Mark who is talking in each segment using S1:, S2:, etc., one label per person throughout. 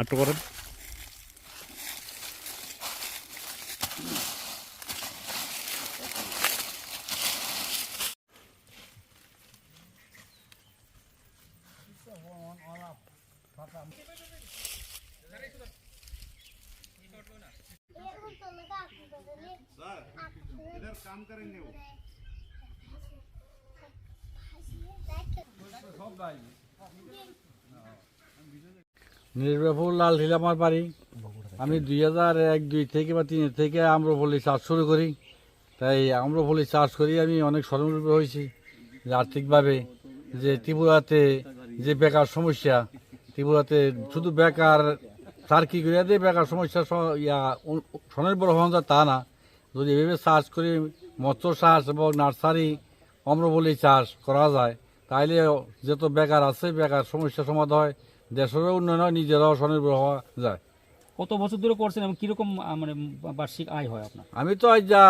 S1: আটটু করেন
S2: इधर काम करेंगे वो
S3: নির্বাফুল লাল ঢিল আমার বাড়ি। আমি দুই হাজার এক, দুই থেকে বা তিনের থেকে আম্রফলি চাষ শুরু করি। তাই আম্রফলি চাষ করি আমি অনেক স্বনির্ভর হয়েছি। যে আর্থিকভাবে, যে ত্রিপুরাতে যে বেকার সমস্যা, ত্রিপুরাতে শুধু বেকার, তার কি করে? দিয়ে বেকার সমস্যা ইয়া স্বনির্ভর হওয়া যায় তা না। যদি এভাবে চাষ করি, মৎস্য চাষ এবং নার্সারি অম্রপল্লী চাষ করা যায়, তাইলে যত বেকার আছে, বেকার সমস্যা সমাধান হয়। দেশেরও উন্নয়ন হয় নিজেরাও স্বনির্ভর হওয়া যায়।
S4: কত বছর ধরে করছেন এবং কীরকম মানে বার্ষিক আয় হয় আপনার?
S3: আমি তো আজ যা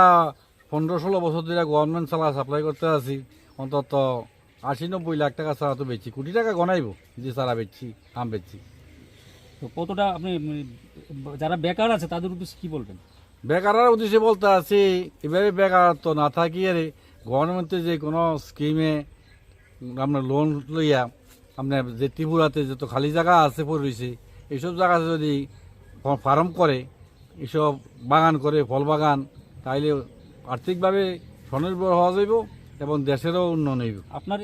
S3: পনেরো ষোলো বছর ধরে গভর্নমেন্ট চালা সাপ্লাই করতে আছি অন্তত আশি নব্বই লাখ টাকা ছাড়া তো বেচছি কোটি টাকা গনাইব যে সারা বেচছি আম বেচছি।
S4: তো কতটা আপনি যারা বেকার আছে তাদের উদ্দেশ্যে কি বলবেন?
S3: বেকারের উদ্দেশ্যে বলতে আছি এভাবে বেকারত্ব না থাকিয়ে গভর্নমেন্টের যে কোনো স্কিমে আপনার লোন লইয়া আপনার যে ত্রিপুরাতে যত খালি জায়গা আছে পড়ে রয়েছে, এইসব জায়গাতে যদি ফার্ম করে এসব বাগান করে, ফল বাগান, তাইলে আর্থিকভাবে স্বনির্ভর হওয়া যাইব এবং দেশেরও উন্নয়ন হইব।
S4: আপনার